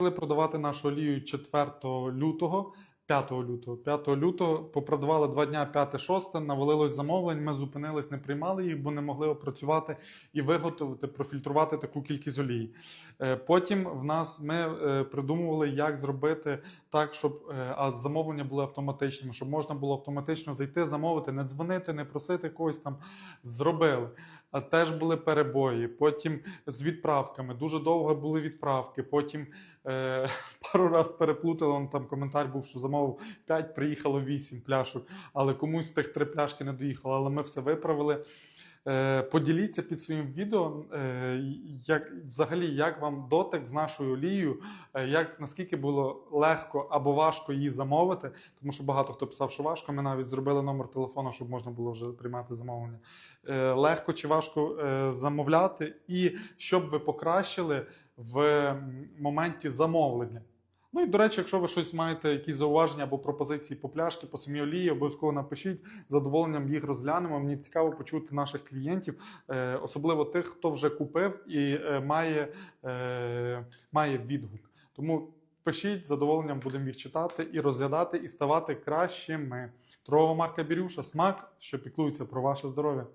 Почали продавати нашу олію 4 лютого. 5 лютого. 5 лютого попродавали два дня 5-6, навалилось замовлень. Ми зупинились, не приймали їх, бо не могли опрацювати і виготовити, профільтрувати таку кількість олії. Е, Потім в нас ми е, придумували, як зробити так, щоб е, а замовлення були автоматичними, щоб можна було автоматично зайти, замовити, не дзвонити, не просити когось там. Зробили. Теж були перебої. Потім з відправками. Дуже довго були відправки. Потім е, пару раз переплутали. Он там коментар був, що замовив 5, приїхало 8 пляшок, але комусь з тих три пляшки не доїхало. Але ми все виправили. Е, поділіться під своїм відео, е, як взагалі як вам дотик з нашою олією, е, як наскільки було легко або важко її замовити, тому що багато хто писав, що важко. Ми навіть зробили номер телефону, щоб можна було вже приймати замовлення. Легко чи важко замовляти, і щоб ви покращили в моменті замовлення. Ну і до речі, якщо ви щось маєте, якісь зауваження або пропозиції по пляшки, по самій олії, обов'язково напишіть. З задоволенням їх розглянемо. Мені цікаво почути наших клієнтів, е, особливо тих, хто вже купив і е, має, е, має відгук. Тому пишіть, з задоволенням будемо їх читати і розглядати, і ставати кращими. Торгова марка Бірюша, смак, що піклується про ваше здоров'я.